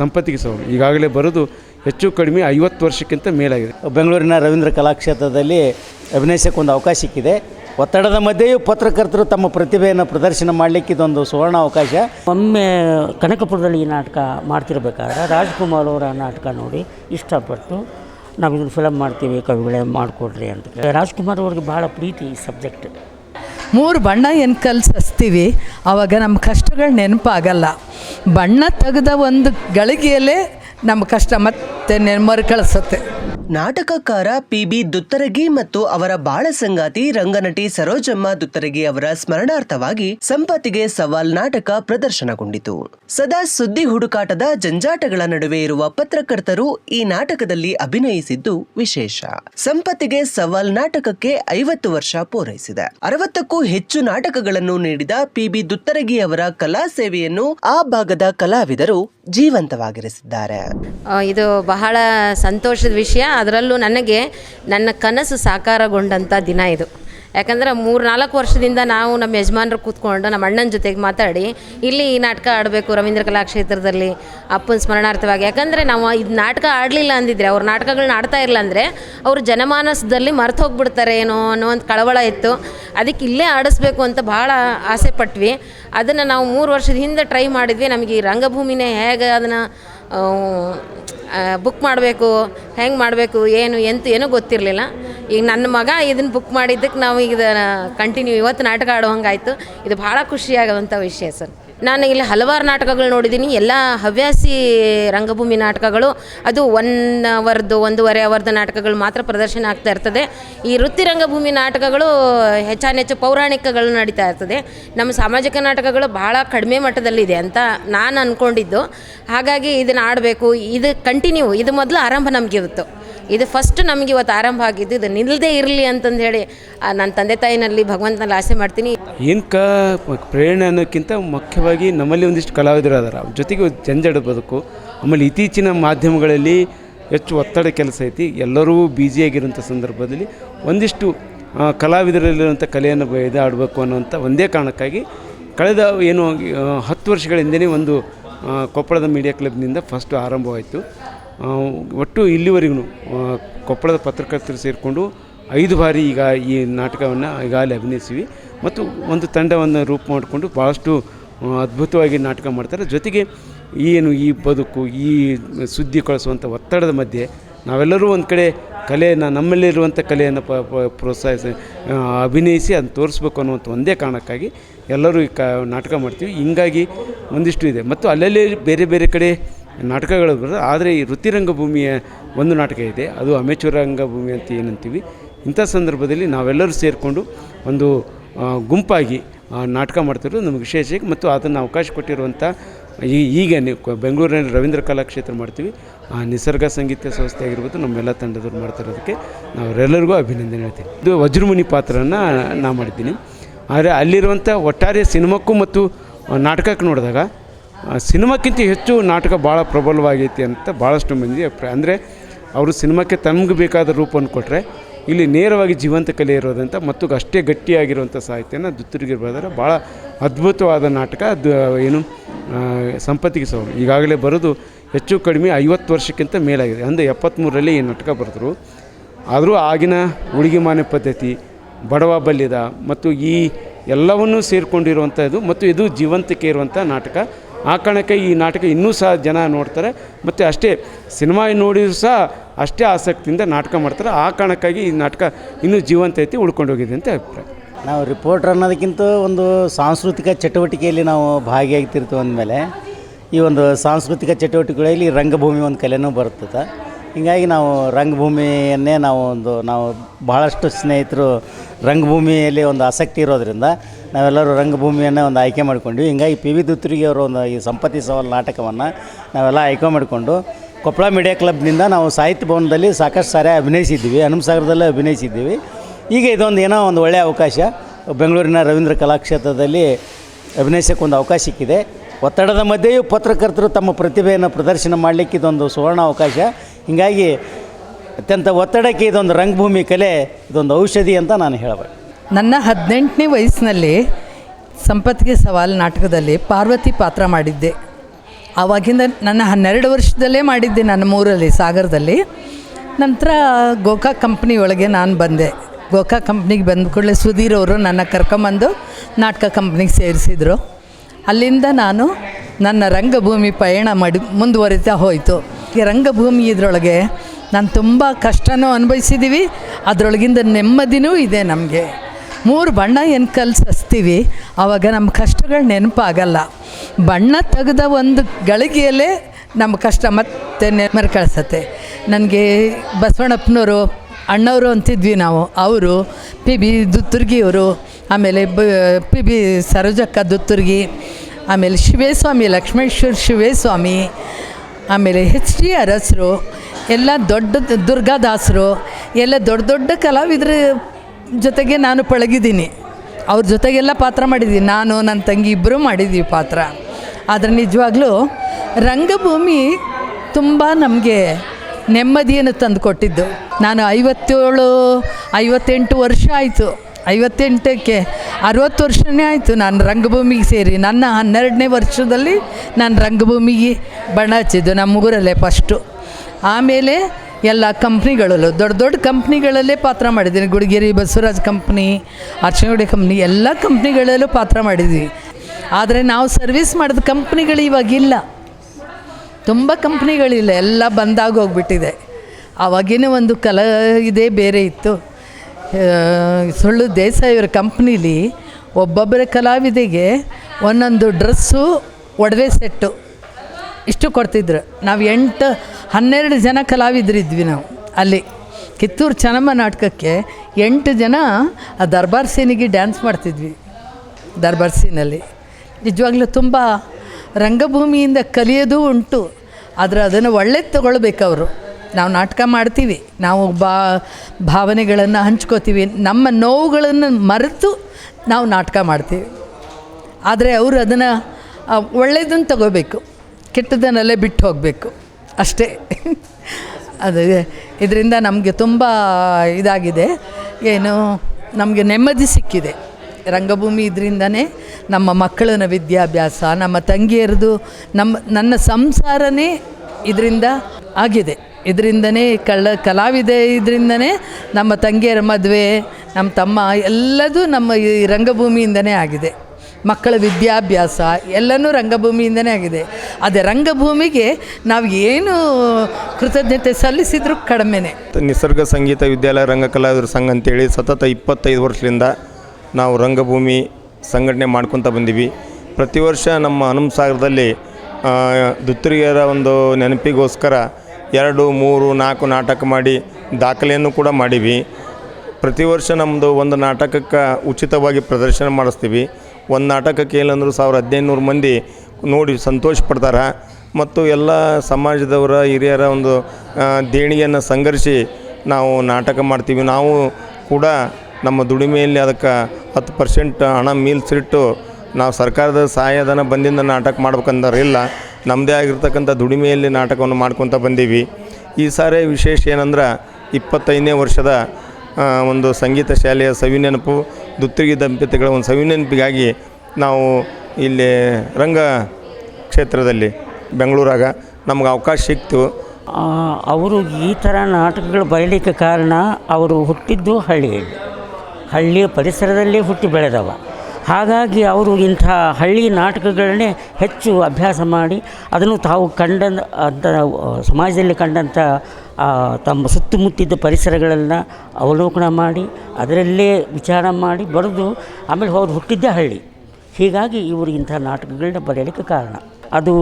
ಸಂಪತ್ತಿಗೆ ಸವಾಲು ಈಗಾಗಲೇ ಬರೋದು ಹೆಚ್ಚು ಕಡಿಮೆ ಐವತ್ತು ವರ್ಷಕ್ಕಿಂತ ಮೇಲಾಗಿದೆ. ಬೆಂಗಳೂರಿನ ರವೀಂದ್ರ ಕಲಾಕ್ಷೇತ್ರದಲ್ಲಿ ಅಭಿನಯಿಸಕ್ಕೆ ಒಂದು ಅವಕಾಶ ಸಿಕ್ಕಿದೆ. ಒತ್ತಡದ ಮಧ್ಯೆಯೂ ಪತ್ರಕರ್ತರು ತಮ್ಮ ಪ್ರತಿಭೆಯನ್ನು ಪ್ರದರ್ಶನ ಮಾಡಲಿಕ್ಕೆ ಇದೊಂದು ಸುವರ್ಣ ಅವಕಾಶ. ಒಮ್ಮೆ ಕನಕಪುರದಲ್ಲಿ ಈ ನಾಟಕ ಮಾಡ್ತಿರ್ಬೇಕಾದ್ರೆ ರಾಜ್ಕುಮಾರ್ ಅವರ ನಾಟಕ ನೋಡಿ ಇಷ್ಟಪಟ್ಟು ನಾವು ಇದನ್ನು ಫಿಲಮ್ ಮಾಡ್ತೀವಿ ಕವಿಗಳೇ ಮಾಡಿಕೊಡ್ರಿ ಅಂತ. ರಾಜ್ಕುಮಾರ್ ಅವ್ರಿಗೆ ಭಾಳ ಪ್ರೀತಿ ಈ ಸಬ್ಜೆಕ್ಟ್ ಮೂರು ಬಣ್ಣ ಏನು ಹಚ್ತೀವಿ ಆವಾಗ ನಮ್ಮ ಕಷ್ಟಗಳು ನೆನಪಾಗಲ್ಲ. ಬಣ್ಣ ತೆಗೆದ ಒಂದು ಗಳಿಗೆಯಲ್ಲೇ ನಮ್ಮ ಕಷ್ಟ ಮತ್ತೆ ನೆನ್ಮರು ಮರುಕಳಿಸುತ್ತೆ ನಾಟಕಕಾರ ಪಿ ಬಿ ದುತ್ತರಗಿ ಮತ್ತು ಅವರ ಬಾಳ ಸಂಗಾತಿ ರಂಗನಟಿ ಸರೋಜಮ್ಮ ದುತ್ತರಗಿ ಅವರ ಸ್ಮರಣಾರ್ಥವಾಗಿ ಸಂಪತ್ತಿಗೆ ಸವಾಲ್ ನಾಟಕ ಪ್ರದರ್ಶನಗೊಂಡಿತು. ಸದಾ ಸುದ್ದಿ ಹುಡುಕಾಟದ ಜಂಜಾಟಗಳ ನಡುವೆ ಇರುವ ಪತ್ರಕರ್ತರು ಈ ನಾಟಕದಲ್ಲಿ ಅಭಿನಯಿಸಿದ್ದು ವಿಶೇಷ. ಸಂಪತ್ತಿಗೆ ಸವಾಲ್ ನಾಟಕಕ್ಕೆ ಐವತ್ತು ವರ್ಷ ಪೂರೈಸಿದೆ. ಅರವತ್ತಕ್ಕೂ ಹೆಚ್ಚು ನಾಟಕಗಳನ್ನು ನೀಡಿದ ಪಿ ಬಿ ದುತ್ತರಗಿ ಅವರ ಕಲಾ ಸೇವೆಯನ್ನು ಆ ಭಾಗದ ಕಲಾವಿದರು ಜೀವಂತವಾಗಿರಿಸಿದ್ದಾರೆ. ಇದು ಬಹಳ ಸಂತೋಷದ ವಿಷಯ. ಅದರಲ್ಲೂ ನನಗೆ ನನ್ನ ಕನಸು ಸಾಕಾರಗೊಂಡಂಥ ದಿನ ಇದು. ಯಾಕಂದ್ರೆ ಮೂರು ನಾಲ್ಕು ವರ್ಷದಿಂದ ನಾವು ನಮ್ಮ ಯಜಮಾನರು ಕೂತ್ಕೊಂಡು ನಮ್ಮ ಅಣ್ಣನ ಜೊತೆಗೆ ಮಾತಾಡಿ, ಇಲ್ಲಿ ಈ ನಾಟಕ ಆಡಬೇಕು ರವೀಂದ್ರ ಕಲಾಕ್ಷೇತ್ರದಲ್ಲಿ ಅಪ್ಪನ ಸ್ಮರಣಾರ್ಥವಾಗಿ. ಯಾಕಂದರೆ ನಾವು ಇದು ನಾಟಕ ಆಡಲಿಲ್ಲ ಅಂದಿದ್ರೆ, ಅವ್ರ ನಾಟಕಗಳನ್ನ ಆಡ್ತಾ ಇರಲಿಲ್ಲ ಅಂದರೆ ಅವರು ಜನಮಾನಸದಲ್ಲಿ ಮರ್ತು ಹೋಗ್ಬಿಡ್ತಾರೆ ಏನೋ ಅನ್ನೋ ಒಂದು ಕಳವಳ ಇತ್ತು. ಅದಕ್ಕೆ ಇಲ್ಲೇ ಆಡಿಸ್ಬೇಕು ಅಂತ ಭಾಳ ಆಸೆ ಪಟ್ವಿ. ಅದನ್ನು ನಾವು ಮೂರು ವರ್ಷದ ಹಿಂದೆ ಟ್ರೈ ಮಾಡಿದ್ವಿ. ನಮಗೆ ಈ ರಂಗಭೂಮಿನೇ ಹೇಗೆ ಅದನ್ನು ಬುಕ್ ಮಾಡಬೇಕು, ಹೆಂಗೆ ಮಾಡಬೇಕು, ಏನು, ಎಂತ, ಏನೂ ಗೊತ್ತಿರಲಿಲ್ಲ. ಈಗ ನನ್ನ ಮಗ ಇದನ್ನು ಬುಕ್ ಮಾಡಿದ್ದಕ್ಕೆ ನಾವು ಈಗ ಕಂಟಿನ್ಯೂ ಇವತ್ತು ನಾಟಕ ಆಡುವಂಗಾಯ್ತು. ಇದು ಭಾಳ ಖುಷಿಯಾಗುವಂಥ ವಿಷಯ ಸರ್. ನಾನು ಇಲ್ಲಿ ಹಲವಾರು ನಾಟಕಗಳು ನೋಡಿದ್ದೀನಿ. ಎಲ್ಲ ಹವ್ಯಾಸಿ ರಂಗಭೂಮಿ ನಾಟಕಗಳು. ಅದು ಒನ್ ಅವರ್ದು, ಒಂದೂವರೆ ಅವರ್ದು ನಾಟಕಗಳು ಮಾತ್ರ ಪ್ರದರ್ಶನ ಆಗ್ತಾ ಇರ್ತದೆ. ಈ ವೃತ್ತಿ ರಂಗಭೂಮಿ ನಾಟಕಗಳು ಹೆಚ್ಚಾನೆಚ್ಚು ಪೌರಾಣಿಕಗಳು ನಡೀತಾ ಇರ್ತದೆ. ನಮ್ಮ ಸಾಮಾಜಿಕ ನಾಟಕಗಳು ಭಾಳ ಕಡಿಮೆ ಮಟ್ಟದಲ್ಲಿದೆ ಅಂತ ನಾನು ಅಂದ್ಕೊಂಡಿದ್ದು ಹಾಗಾಗಿ ಇದನ್ನು ಆಡಬೇಕು. ಇದು ಕಂಟಿನ್ಯೂ ಇದು ಮೊದಲು ಆರಂಭ ನಮಗಿರುತ್ತೆ ಇದು ಫಸ್ಟ್ ನಮಗೆ ಇವತ್ತು ಆರಂಭ ಆಗಿದ್ದು, ಇದು ನಿಲ್ಲದೆ ಇರಲಿ ಅಂತಂದು ಹೇಳಿ ನನ್ನ ತಂದೆ ತಾಯಿನಲ್ಲಿ ಭಗವಂತನಲ್ಲಿ ಆಸೆ ಮಾಡ್ತೀನಿ. ಏನು ಕ ಪ್ರೇರಣೆ ಅನ್ನೋಕ್ಕಿಂತ ಮುಖ್ಯವಾಗಿ ನಮ್ಮಲ್ಲಿ ಒಂದಿಷ್ಟು ಕಲಾವಿದರು ಅದಾರ. ಜೊತೆಗೆ ಜಂಜಡ ಬದುಕು. ಆಮೇಲೆ ಇತ್ತೀಚಿನ ಮಾಧ್ಯಮಗಳಲ್ಲಿ ಹೆಚ್ಚು ಒತ್ತಡ ಕೆಲಸ ಐತಿ. ಎಲ್ಲರೂ ಬ್ಯುಸಿಯಾಗಿರುವಂಥ ಸಂದರ್ಭದಲ್ಲಿ ಒಂದಿಷ್ಟು ಕಲಾವಿದರಲ್ಲಿರುವಂಥ ಕಲೆಯನ್ನು ಬೈದು ಆಡಬೇಕು ಅನ್ನೋಂಥ ಒಂದೇ ಕಾರಣಕ್ಕಾಗಿ ಕಳೆದ ಏನು ಹತ್ತು ವರ್ಷಗಳ ಹಿಂದೆಯೇ ಒಂದು ಕೊಪ್ಪಳದ ಮೀಡಿಯಾ ಕ್ಲಬ್ನಿಂದ ಫಸ್ಟು ಆರಂಭವಾಯಿತು. ಒಟ್ಟು ಇಲ್ಲಿವರೆಗೂ ಕೊಪ್ಪಳದ ಪತ್ರಕರ್ತರು ಸೇರಿಕೊಂಡು ಐದು ಬಾರಿ ಈಗ ಈ ನಾಟಕವನ್ನು ಈಗಾಗಲೇ ಅಭಿನಯಿಸಿವಿ. ಮತ್ತು ಒಂದು ತಂಡವನ್ನು ರೂಪ ಮಾಡಿಕೊಂಡು ಭಾಳಷ್ಟು ಅದ್ಭುತವಾಗಿ ನಾಟಕ ಮಾಡ್ತಾರೆ. ಜೊತೆಗೆ ಏನು ಈ ಬದುಕು, ಈ ಸುದ್ದಿ ಕಳಿಸುವಂಥ ಒತ್ತಡದ ಮಧ್ಯೆ ನಾವೆಲ್ಲರೂ ಒಂದು ಕಡೆ ಕಲೆಯನ್ನು ನಮ್ಮಲ್ಲಿರುವಂಥ ಕಲೆಯನ್ನು ಪ ಪ್ರೋತ್ಸಾಹಿಸಿ ಅಭಿನಯಿಸಿ ಅದನ್ನು ತೋರಿಸ್ಬೇಕು ಅನ್ನುವಂಥ ಒಂದೇ ಕಾರಣಕ್ಕಾಗಿ ಎಲ್ಲರೂ ಈ ಕ, ನಾಟಕ ಮಾಡ್ತೀವಿ. ಹಿಂಗಾಗಿ ಒಂದಿಷ್ಟು ಇದೆ. ಮತ್ತು ಅಲ್ಲಲ್ಲಿ ಬೇರೆ ಬೇರೆ ಕಡೆ ನಾಟಕಗಳು ಬರ್ತದೆ. ಆದರೆ ಈ ವೃತ್ತಿ ರಂಗಭೂಮಿಯ ಒಂದು ನಾಟಕ ಇದೆ. ಅದು ಅಮೆಚೂರ್ ರಂಗಭೂಮಿ ಅಂತ ಏನಂತೀವಿ. ಇಂಥ ಸಂದರ್ಭದಲ್ಲಿ ನಾವೆಲ್ಲರೂ ಸೇರಿಕೊಂಡು ಒಂದು ಗುಂಪಾಗಿ ನಾಟಕ ಮಾಡ್ತಿರೋದು ನಮಗೆ ವಿಶೇಷ. ಮತ್ತು ಅದನ್ನು ಅವಕಾಶ ಕೊಟ್ಟಿರುವಂಥ ಈ ಈಗ ಬೆಂಗಳೂರಿನಲ್ಲಿ ರವೀಂದ್ರ ಕಲಾಕ್ಷೇತ್ರ ಮಾಡ್ತೀವಿ. ಆ, ನಿಸರ್ಗ ಸಂಗೀತ ಸಂಸ್ಥೆ ಆಗಿರ್ಬೋದು ನಮ್ಮೆಲ್ಲ ತಂಡದವ್ರು ಮಾಡ್ತಿರೋದಕ್ಕೆ ನಾವೆಲ್ಲರಿಗೂ ಅಭಿನಂದನೆ ಹೇಳ್ತೀನಿ. ಇದು ವಜ್ರಮುನಿ ಪಾತ್ರನ ನಾ ಮಾಡಿದ್ದೀನಿ. ಆದರೆ ಅಲ್ಲಿರುವಂಥ ಒಟ್ಟಾರೆ ಸಿನಿಮಾಕ್ಕೂ ಮತ್ತು ನಾಟಕಕ್ಕೆ ನೋಡಿದಾಗ ಸಿನಿಮಾಕ್ಕಿಂತ ಹೆಚ್ಚು ನಾಟಕ ಭಾಳ ಪ್ರಬಲವಾಗೈತಿ ಅಂತ ಭಾಳಷ್ಟು ಮಂದಿ ಅಭಿಪ್ರಾಯ. ಅಂದರೆ ಅವರು ಸಿನಿಮಾಕ್ಕೆ ತಮ್ಗೆ ಬೇಕಾದ ರೂಪವನ್ನು ಕೊಟ್ಟರೆ ಇಲ್ಲಿ ನೇರವಾಗಿ ಜೀವಂತ ಕಲೆ ಇರೋದಂಥ ಮತ್ತು ಅಷ್ಟೇ ಗಟ್ಟಿಯಾಗಿರುವಂಥ ಸಾಹಿತ್ಯನ ದುತ್ತರಿಗೆ ಭಾಳ ಅದ್ಭುತವಾದ ನಾಟಕ. ಅದು ಏನು ಸಂಪತ್ತಿಗೆ ಸೌ ಈಗಾಗಲೇ ಬರೋದು ಹೆಚ್ಚು ಕಡಿಮೆ ಐವತ್ತು ವರ್ಷಕ್ಕಿಂತ ಮೇಲಾಗಿದೆ. ಅಂದರೆ ಎಪ್ಪತ್ತ್ಮೂರರಲ್ಲಿ ಈ ನಾಟಕ ಬರೆದರು. ಆದರೂ ಆಗಿನ ಉಳಿಗೆ ಮಾನ್ಯ ಪದ್ಧತಿ, ಬಡವ ಬಲ್ಯದ ಮತ್ತು ಈ ಎಲ್ಲವನ್ನೂ ಸೇರಿಕೊಂಡಿರುವಂಥದ್ದು ಮತ್ತು ಇದು ಜೀವಂತಿಕೆ ಇರುವಂಥ ನಾಟಕ. ಆ ಕಾರಣಕ್ಕೆ ಈ ನಾಟಕ ಇನ್ನೂ ಸಹ ಜನ ನೋಡ್ತಾರೆ. ಮತ್ತು ಅಷ್ಟೇ ಸಿನಿಮಾ ನೋಡಿದ್ರು ಸಹ ಅಷ್ಟೇ ಆಸಕ್ತಿಯಿಂದ ನಾಟಕ ಮಾಡ್ತಾರೆ. ಆ ಕಾರಣಕ್ಕಾಗಿ ಈ ನಾಟಕ ಇನ್ನೂ ಜೀವಂತ ಐತಿ, ಉಳ್ಕೊಂಡು ಹೋಗಿದೆ ಅಂತ ಅಭಿಪ್ರಾಯ. ನಾವು ರಿಪೋರ್ಟರ್ ಅನ್ನೋದಕ್ಕಿಂತ ಒಂದು ಸಾಂಸ್ಕೃತಿಕ ಚಟುವಟಿಕೆಯಲ್ಲಿ ನಾವು ಭಾಗಿಯಾಗ್ತಿರ್ತೀವಿ ಅಂದಮೇಲೆ, ಈ ಒಂದು ಸಾಂಸ್ಕೃತಿಕ ಚಟುವಟಿಕೆಗಳಲ್ಲಿ ರಂಗಭೂಮಿ ಒಂದು ಕಲೆನೂ ಬರ್ತದೆ ಹೀಗಾಗಿ ನಾವು ರಂಗಭೂಮಿಯನ್ನೇ ನಾವು ಒಂದು, ನಾವು ಬಹಳಷ್ಟು ಸ್ನೇಹಿತರು ರಂಗಭೂಮಿಯಲ್ಲಿ ಒಂದು ಆಸಕ್ತಿ ಇರೋದ್ರಿಂದ ನಾವೆಲ್ಲರೂ ರಂಗಭೂಮಿಯನ್ನು ಒಂದು ಆಯ್ಕೆ ಮಾಡಿಕೊಂಡ್ವಿ. ಹಿಂಗಾಗಿ ಪಿ ವಿ ದುತ್ತುರಿಗೆ ಅವರ ಒಂದು ಈ ಸಂಪತ್ತಿ ಸವಾಲು ನಾಟಕವನ್ನು ನಾವೆಲ್ಲ ಆಯ್ಕೆ ಮಾಡಿಕೊಂಡು ಕೊಪ್ಪಳ ಮೀಡಿಯಾ ಕ್ಲಬ್ನಿಂದ ನಾವು ಸಾಹಿತ್ಯ ಭವನದಲ್ಲಿ ಸಾಕಷ್ಟು ಸಾರಿ ಅಭಿನಯಿಸಿದ್ದೀವಿ. ಹನುಮಸಾಗರದಲ್ಲೇ ಅಭಿನಯಿಸಿದ್ದೀವಿ. ಈಗ ಇದೊಂದು ಏನೋ ಒಂದು ಒಳ್ಳೆಯ ಅವಕಾಶ. ಬೆಂಗಳೂರಿನ ರವೀಂದ್ರ ಕಲಾಕ್ಷೇತ್ರದಲ್ಲಿ ಅಭಿನಯಿಸೋಕ್ಕೆ ಒಂದು ಅವಕಾಶ ಸಿಕ್ಕಿದೆ. ಒತ್ತಡದ ಮಧ್ಯೆಯೂ ಪತ್ರಕರ್ತರು ತಮ್ಮ ಪ್ರತಿಭೆಯನ್ನು ಪ್ರದರ್ಶನ ಮಾಡಲಿಕ್ಕೆ ಇದೊಂದು ಸುವರ್ಣ ಅವಕಾಶ. ಹೀಗಾಗಿ ಅತ್ಯಂತ ಒತ್ತಡಕ್ಕೆ ಇದೊಂದು ರಂಗಭೂಮಿ ಕಲೆ, ಇದೊಂದು ಔಷಧಿ ಅಂತ ನಾನು ಹೇಳಬೇಕು ನನ್ನ ಹದಿನೆಂಟನೇ ವಯಸ್ಸಿನಲ್ಲಿ ಸಂಪತ್ತಿಗೆ ಸವಾಲ್ ನಾಟಕದಲ್ಲಿ ಪಾರ್ವತಿ ಪಾತ್ರ ಮಾಡಿದ್ದೆ. ಆವಾಗಿಂದ ನನ್ನ ಹನ್ನೆರಡು ವರ್ಷದಲ್ಲೇ ಮಾಡಿದ್ದೆ ನನ್ನ ಮೂರಲ್ಲಿ ಸಾಗರದಲ್ಲಿ. ನಂತರ ಗೋಕಾ ಕಂಪ್ನಿ ಒಳಗೆ ನಾನು ಬಂದೆ. ಗೋಕಾ ಕಂಪ್ನಿಗೆ ಬಂದ ಕೂಡಲೇ ಸುಧೀರ್ ಅವರು ನನ್ನ ಕರ್ಕೊಂಬಂದು ನಾಟಕ ಕಂಪ್ನಿಗೆ ಸೇರಿಸಿದರು. ಅಲ್ಲಿಂದ ನಾನು ನನ್ನ ರಂಗಭೂಮಿ ಪಯಣ ಮಾಡಿ ಮುಂದುವರಿತಾ ಹೋಯಿತು. ಈ ರಂಗಭೂಮಿ ಇದರೊಳಗೆ ನಾನು ತುಂಬ ಕಷ್ಟನೂ ಅನುಭವಿಸಿದ್ದೀವಿ ಅದರೊಳಗಿಂದ ನೆಮ್ಮದಿನೂ ಇದೆ ನಮಗೆ. ಮೂರು ಬಣ್ಣ ಏನು ಕಲ್ಸಿ ಹಚ್ತೀವಿ ಆವಾಗ ನಮ್ಮ ಕಷ್ಟಗಳು ನೆನಪಾಗಲ್ಲ. ಬಣ್ಣ ತೆಗೆದ ಒಂದು ಗಳಿಗೆಯಲ್ಲೇ ನಮ್ಮ ಕಷ್ಟ ಮತ್ತೆ ನೆಮ್ಮರು ಕಳಿಸತ್ತೆ. ನನಗೆ ಬಸವಣ್ಣಪ್ಪನವರು ಅಣ್ಣವರು ಅಂತಿದ್ವಿ ನಾವು, ಅವರು, ಪಿ ಬಿ ದುತ್ತುರ್ಗಿಯವರು, ಆಮೇಲೆ ಬ, ಪಿ ಬಿ ಸರೋಜಕ್ಕ ದುತ್ತುರ್ಗಿ, ಆಮೇಲೆ ಶಿವೇಸ್ವಾಮಿ, ಲಕ್ಷ್ಮೇಶ್ವರ ಶಿವೇಸ್ವಾಮಿ, ಆಮೇಲೆ ಹೆಚ್ ಡಿ ಅರಸರು ಎಲ್ಲ ದೊಡ್ಡ ದುರ್ಗಾದಾಸರು, ಎಲ್ಲ ದೊಡ್ಡ ದೊಡ್ಡ ಕಲಾವಿದ್ರ ಜೊತೆಗೆ ನಾನು ಪಳಗಿದ್ದೀನಿ. ಅವ್ರ ಜೊತೆಗೆಲ್ಲ ಪಾತ್ರ ಮಾಡಿದ್ದೀನಿ ನಾನು, ನನ್ನ ತಂಗಿ ಇಬ್ಬರು ಮಾಡಿದ್ದೀವಿ ಪಾತ್ರ. ಆದರೆ ನಿಜವಾಗ್ಲೂ ರಂಗಭೂಮಿ ತುಂಬ ನಮಗೆ ನೆಮ್ಮದಿಯನ್ನು ತಂದು ಕೊಟ್ಟಿದ್ದು ನಾನು ಐವತ್ತೇಳು, ಐವತ್ತೆಂಟು ವರ್ಷ ಆಯಿತು. ಐವತ್ತೆಂಟಕ್ಕೆ ಅರುವತ್ತು ವರ್ಷನೇ ಆಯಿತು ನಾನು ರಂಗಭೂಮಿಗೆ ಸೇರಿ. ನನ್ನ ಹನ್ನೆರಡನೇ ವರ್ಷದಲ್ಲಿ ನಾನು ರಂಗಭೂಮಿಗೆ ಬಣ್ಣ ಹಚ್ಚಿದ್ದು ನಮ್ಮ ಊರಲ್ಲೇ ಫಸ್ಟು ಆಮೇಲೆ ಎಲ್ಲ ಕಂಪ್ನಿಗಳಲ್ಲೂ, ದೊಡ್ಡ ದೊಡ್ಡ ಕಂಪ್ನಿಗಳಲ್ಲೇ ಪಾತ್ರ ಮಾಡಿದ್ದೀನಿ. ಗುಡಿಗೆರೆ, ಬಸವರಾಜ್ ಕಂಪ್ನಿ ಅರ್ಚನಗುಡಿ ಕಂಪ್ನಿ, ಎಲ್ಲ ಕಂಪ್ನಿಗಳಲ್ಲೂ ಪಾತ್ರ ಮಾಡಿದ್ವಿ ಆದರೆ ನಾವು ಸರ್ವಿಸ್ ಮಾಡಿದ ಕಂಪ್ನಿಗಳು ಇವಾಗಿಲ್ಲ ತುಂಬ ಕಂಪ್ನಿಗಳಿಲ್ಲ, ಎಲ್ಲ ಬಂದಾಗ ಹೋಗ್ಬಿಟ್ಟಿದೆ. ಆವಾಗಿನ ಒಂದು ಕಲಾ ಇದೇ ಬೇರೆ ಇತ್ತು. ಸುಳ್ಳು ದೇಸಾಯಿಯವರ ಕಂಪ್ನೀಲಿ ಒಬ್ಬೊಬ್ಬರ ಕಲಾವಿದೆಗೆ ಒಂದೊಂದು ಡ್ರೆಸ್ಸು ಒಡವೆ ಸೆಟ್ಟು ಇಷ್ಟು ಕೊಡ್ತಿದ್ರು. ನಾವು ಎಂಟು ಹನ್ನೆರಡು ಜನ ಕಲಾವಿದರಿದ್ವಿ ನಾವು, ಅಲ್ಲಿ. ಕಿತ್ತೂರು ಚೆನ್ನಮ್ಮ ನಾಟಕಕ್ಕೆ ಎಂಟು ಜನ ಆ ದರ್ಬಾರ್ ಸೀನಿಗೆ ಡ್ಯಾನ್ಸ್ ಮಾಡ್ತಿದ್ವಿ, ದರ್ಬಾರ್ ಸೀನಲ್ಲಿ. ನಿಜವಾಗ್ಲೂ ತುಂಬ ರಂಗಭೂಮಿಯಿಂದ ಕಲಿಯೋದು ಉಂಟು, ಆದರೆ ಅದನ್ನು ಒಳ್ಳೇದು ತಗೊಳ್ಬೇಕು ಅವರು. ನಾವು ನಾಟಕ ಮಾಡ್ತೀವಿ, ನಾವು ಬಾ, ಭಾವನೆಗಳನ್ನು ಹಂಚ್ಕೋತೀವಿ, ನಮ್ಮ ನೋವುಗಳನ್ನು ಮರೆತು ನಾವು ನಾಟಕ ಮಾಡ್ತೀವಿ. ಆದರೆ ಅವರು ಅದನ್ನು ಒಳ್ಳೆಯದನ್ನು ತಗೋಬೇಕು ಕೆಟ್ಟದನ್ನಲ್ಲೇ ಬಿಟ್ಟು ಹೋಗಬೇಕು. ಅಷ್ಟೇ. ಅದು ಇದರಿಂದ ನಮಗೆ ತುಂಬ ಇದಾಗಿದೆ. ಏನು, ನಮಗೆ ನೆಮ್ಮದಿ ಸಿಕ್ಕಿದೆ. ರಂಗಭೂಮಿ ಇದರಿಂದನೇ ನಮ್ಮ ಮಕ್ಕಳನ್ನ ವಿದ್ಯಾಭ್ಯಾಸ, ನಮ್ಮ ತಂಗಿಯರದು ನಮ್ಮ ನನ್ನ ಸಂಸಾರನೇ ಇದರಿಂದ ಆಗಿದೆ. ಇದರಿಂದನೇ ಕಳ್ಳ ಕಲಾವಿದೆ ಇದರಿಂದನೇ ನಮ್ಮ ತಂಗಿಯರ ಮದುವೆ, ನಮ್ಮ ತಮ್ಮ ಎಲ್ಲದೂ ನಮ್ಮ ಈ ರಂಗಭೂಮಿಯಿಂದನೇ ಆಗಿದೆ. ಮಕ್ಕಳ ವಿದ್ಯಾಭ್ಯಾಸ ಎಲ್ಲನೂ ರಂಗಭೂಮಿಯಿಂದನೇ ಆಗಿದೆ. ಅದೇ ರಂಗಭೂಮಿಗೆ ನಾವು ಏನು ಕೃತಜ್ಞತೆ ಸಲ್ಲಿಸಿದ್ರು ಕಡಿಮೆನೇ. ನಿಸರ್ಗ ಸಂಗೀತ ವಿದ್ಯಾಲಯ ರಂಗಕಲಾವಿದರ ಸಂಘ ಅಂತೇಳಿ ಸತತ ಇಪ್ಪತ್ತೈದು ವರ್ಷದಿಂದ ನಾವು ರಂಗಭೂಮಿ ಸಂಘಟನೆ ಮಾಡ್ಕೊತ ಬಂದೀವಿ. ಪ್ರತಿ ವರ್ಷ ನಮ್ಮ ಹನುಮಸಾಗರದಲ್ಲಿ ದುತ್ತರಿಯರ ಒಂದು ನೆನಪಿಗೋಸ್ಕರ ಎರಡು, ಮೂರು, ನಾಲ್ಕು ನಾಟಕ ಮಾಡಿ ದಾಖಲೆಯನ್ನು ಕೂಡ ಮಾಡೀವಿ. ಪ್ರತಿ ವರ್ಷ ನಮ್ಮದು ಒಂದು ನಾಟಕಕ್ಕೆ ಉಚಿತವಾಗಿ ಪ್ರದರ್ಶನ ಮಾಡಿಸ್ತೀವಿ. ಒಂದು ನಾಟಕಕ್ಕೆ ಏನಂದ್ರು ಸಾವಿರ ಹದಿನೈದು ಮಂದಿ ನೋಡಿ ಸಂತೋಷ ಪಡ್ತಾರೆ. ಮತ್ತು ಎಲ್ಲ ಸಮಾಜದವರ ಹಿರಿಯರ ಒಂದು ದೇಣಿಗೆಯನ್ನು ಸಂಘರಿಸಿ ನಾವು ನಾಟಕ ಮಾಡ್ತೀವಿ. ನಾವು ಕೂಡ ನಮ್ಮ ದುಡಿಮೆಯಲ್ಲಿ ಅದಕ್ಕೆ ಹತ್ತು ಪರ್ಸೆಂಟ್ ಹಣ ಮೀಲ್ಸಿಟ್ಟು ನಾವು ಸರ್ಕಾರದ ಸಹಾಯಧನ ಬಂದಿಂದ ನಾಟಕ ಮಾಡ್ಬೇಕಂದ್ರೆ ಇಲ್ಲ. ನಮ್ಮದೇ ಆಗಿರ್ತಕ್ಕಂಥ ದುಡಿಮೆಯಲ್ಲಿ ನಾಟಕವನ್ನು ಮಾಡ್ಕೊತ ಬಂದೀವಿ. ಈ ಸಾರಿ ವಿಶೇಷ ಏನಂದ್ರೆ ಇಪ್ಪತ್ತೈದನೇ ವರ್ಷದ ಒಂದು ಸಂಗೀತ ಶಾಲೆಯ ಸವಿನೆನಪು, ದುತ್ತಿಗೆ ದಂಪತಿಗಳ ಒಂದು ಸವಿನೆನಪಿಗಾಗಿ ನಾವು ಇಲ್ಲಿ ರಂಗ ಕ್ಷೇತ್ರದಲ್ಲಿ ಬೆಂಗಳೂರಾಗ ನಮ್ಗೆ ಅವಕಾಶ ಸಿಕ್ತು ಅವರು ಈ ಥರ ನಾಟಕಗಳು ಬರಲಿಕ್ಕೆ ಕಾರಣ ಅವರು ಹುಟ್ಟಿದ್ದು ಹಳ್ಳಿಯಲ್ಲಿ. ಹಳ್ಳಿಯ ಪರಿಸರದಲ್ಲಿ ಹುಟ್ಟಿ ಬೆಳೆದವ. ಹಾಗಾಗಿ ಅವರು ಇಂಥ ಹಳ್ಳಿ ನಾಟಕಗಳನ್ನೇ ಹೆಚ್ಚು ಅಭ್ಯಾಸ ಮಾಡಿ ಅದನ್ನು ತಾವು ಕಂಡ ಅಂತ ಸಮಾಜದಲ್ಲಿ ಕಂಡಂಥ ತಮ್ಮ ಸುತ್ತಮುತ್ತಿದ್ದ ಪರಿಸರಗಳನ್ನು ಅವಲೋಕನ ಮಾಡಿ, ಅದರಲ್ಲೇ ವಿಚಾರ ಮಾಡಿ ಬರೆದು ಆಮೇಲೆ ಅವ್ರು ಹುಟ್ಟಿದ್ದೇ ಹಳ್ಳಿ. ಹೀಗಾಗಿ ಇವರು ಇಂಥ ನಾಟಕಗಳನ್ನ ಬರೆಯಲಿಕ್ಕೆ ಕಾರಣ. ಅದು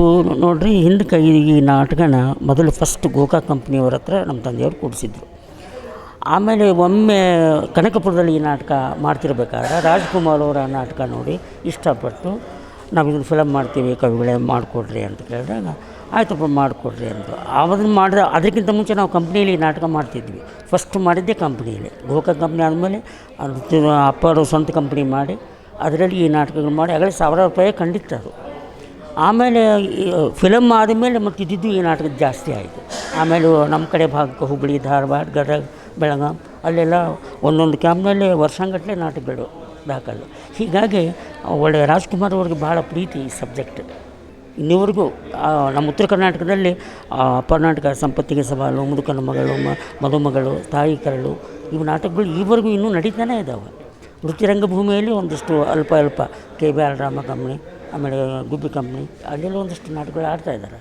ನೋಡಿರಿ ಹಿಂದಕ್ಕೆ ಈ ನಾಟಕನ ಮೊದಲು ಫಸ್ಟ್ ಗೋಕಾ ಕಂಪ್ನಿಯವ್ರ ಹತ್ರ ನಮ್ಮ ತಂದೆಯವರು ಕೂಡಿಸಿದ್ರು. ಆಮೇಲೆ ಒಮ್ಮೆ ಕನಕಪುರದಲ್ಲಿ ಈ ನಾಟಕ ಮಾಡ್ತಿರ್ಬೇಕಾದ್ರೆ ರಾಜ್ಕುಮಾರ್ ಅವರ ನಾಟಕ ನೋಡಿ ಇಷ್ಟಪಟ್ಟು ನಾವು ಇದನ್ನು ಫಿಲಮ್ ಮಾಡ್ತೀವಿ, ಕವಿಗಳೇ ಮಾಡಿಕೊಡ್ರಿ ಅಂತ ಕೇಳಿದಾಗ, ಆಯ್ತಪ್ಪ, ಮಾಡಿಕೊಡ್ರಿ ಅಂತ ಆವಾಗ ಮಾಡಿದ, ಅದಕ್ಕಿಂತ ಮುಂಚೆ ನಾವು ಕಂಪ್ನಿಯಲ್ಲಿ ಈ ನಾಟಕ ಮಾಡ್ತಿದ್ವಿ. ಫಸ್ಟ್ ಮಾಡಿದ್ದೆ ಕಂಪ್ನಿಯಲ್ಲಿ ಗೋಕಾ ಕಂಪ್ನಿ ಆದಮೇಲೆ, ಅದು ಅಪ್ಪರು ಸ್ವಂತ ಕಂಪ್ನಿ ಮಾಡಿ, ಅದರಲ್ಲಿ ಈ ನಾಟಕಗಳು ಮಾಡಿ, ಆಗಲೇ ಸಾವಿರ ರೂಪಾಯಿ ಖಂಡಿತ ಅದು. ಆಮೇಲೆ ಫಿಲಮ್ ಆದಮೇಲೆ ಮತ್ತು ಇದ್ದಿದ್ದು ಈ ನಾಟಕ ಜಾಸ್ತಿ ಆಯಿತು. ಆಮೇಲೆ ನಮ್ಮ ಕಡೆ ಭಾಗಕ್ಕೆ ಹುಬ್ಬಳ್ಳಿ ಧಾರವಾಡ, ಗದಗ ಬೆಳಗಾಂ, ಅಲ್ಲೆಲ್ಲ ಒಂದೊಂದು ಕ್ಯಾಂಪ್ನಲ್ಲಿ ವರ್ಷಾಂಗಟ್ಟಲೆ ನಾಟಕಗಳು ದಾಖಲು. ಹೀಗಾಗಿ ಒಳ್ಳೆಯ ರಾಜ್ಕುಮಾರ್ ಅವ್ರಿಗೆ ಭಾಳ ಪ್ರೀತಿ ಈ ಸಬ್ಜೆಕ್ಟ್. ಇನ್ನಿವರೆಗೂ ನಮ್ಮ ಉತ್ತರ ಕರ್ನಾಟಕದಲ್ಲಿ ಕರ್ನಾಟಕ ಸಂಪತ್ತಿಗೆ ಸವಾಲು, ಮುದುಕನ ಮಗಳು ಮದುಮಗಳು, ತಾಯಿ ಕರಳು, ಇವು ನಾಟಕಗಳು ಈವರೆಗೂ ಇನ್ನೂ ನಡೀತಾನೆ ಇದ್ದಾವೆ ವೃತ್ತಿ ರಂಗಭೂಮಿಯಲ್ಲಿ ಒಂದಿಷ್ಟು ಅಲ್ಪ ಅಲ್ಪ K B R Rama company, ಆಮೇಲೆ ಗುಬ್ಬಿ ಕಂಪ್ನಿ, ಅಲ್ಲೆಲ್ಲ ಒಂದಿಷ್ಟು ನಾಟಕಗಳು ಆಡ್ತಾ ಇದ್ದಾರೆ.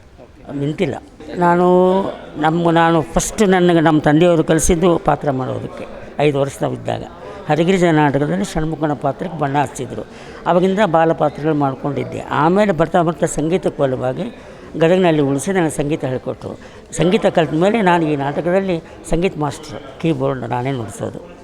ನಿಂತಿಲ್ಲ ನಾನು ನಮ್ಮ ನಾನು ಫಸ್ಟ್ ನನಗೆ ನಮ್ಮ ತಂದೆಯವರು ಕಲಿಸಿದ್ದು ಪಾತ್ರ ಮಾಡೋದಕ್ಕೆ, ಐದು ವರ್ಷದವಿದ್ದಾಗ ಹರಿಗಿರಿ ನಾಟಕದಲ್ಲಿ ಷಣ್ಮುಖನ ಪಾತ್ರಕ್ಕೆ ಬಣ್ಣ ಹಚ್ಚಿದ್ರು. ಅವಾಗಿಂದ ಬಾಲ ಪಾತ್ರಗಳು ಮಾಡ್ಕೊಂಡಿದ್ದೆ. ಆಮೇಲೆ ಬರ್ತಾ ಬರ್ತಾ ಸಂಗೀತ ಕೊಲುವಾಗಿ ಗದಗಿನಲ್ಲಿ ಉಳಿಸಿ ನನಗೆ ಸಂಗೀತ ಹೇಳಿಕೊಟ್ರು. ಸಂಗೀತ ಕಲಿತ ಮೇಲೆ ನಾನು ಈ ನಾಟಕದಲ್ಲಿ ಸಂಗೀತ ಮಾಸ್ಟರ್, ಕೀಬೋರ್ಡ್ ನಾನೇ ನುಡಿಸೋದು.